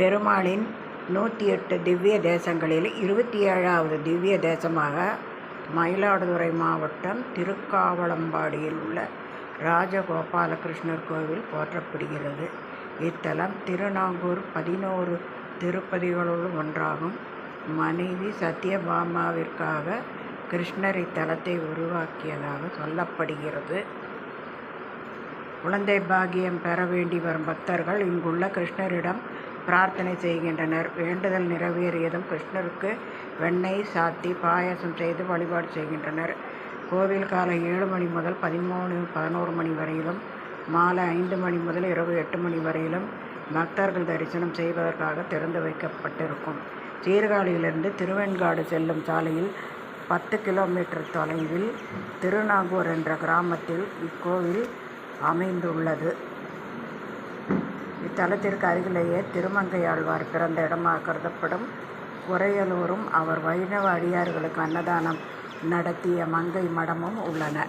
பெருமாளின் நூற்றி எட்டு திவ்ய தேசங்களில் இருபத்தி ஏழாவது திவ்ய தேசமாக மயிலாடுதுறை மாவட்டம் திருக்காவளம்பாடியில் உள்ள ராஜகோபாலகிருஷ்ணர் கோவில் போற்றப்படுகிறது. இத்தலம் திருநாங்கூர் பதினோரு திருப்பதிகளுள் ஒன்றாகும். மனைவி சத்யபாமாவிற்காக கிருஷ்ணர் இத்தலத்தை உருவாக்கியதாக சொல்லப்படுகிறது. குழந்தை பாக்கியம் பெற வேண்டி வரும் பக்தர்கள் இங்குள்ள கிருஷ்ணரிடம் பிரார்த்தனை செய்கின்றனர். வேண்டுதல் நிறைவேறியதும் கிருஷ்ணருக்கு வெண்ணெய் சாத்தி பாயாசம் செய்து வழிபாடு செய்கின்றனர். கோவில் காலை ஏழு மணி முதல் பதிமூணு பதினோரு மணி வரையிலும் மாலை ஐந்து மணி முதல் இரவு எட்டு மணி வரையிலும் பக்தர்கள் தரிசனம் செய்வதற்காக திறந்து வைக்கப்பட்டிருக்கும். சீர்காழியிலிருந்து திருவெண்காடு செல்லும் சாலையில் பத்து கிலோமீட்டர் தொலைவில் திருநாகூர் என்ற கிராமத்தில் இக்கோவில் அமைந்துள்ளது. இத்தலத்திற்கு அருகிலேயே திருமங்கையாழ்வார் பிறந்த இடமாக கருதப்படும் உறையலூரும் அவர் வைணவ அடியார்களுக்கு அன்னதானம் நடத்திய மங்கை மடமும் உள்ளன.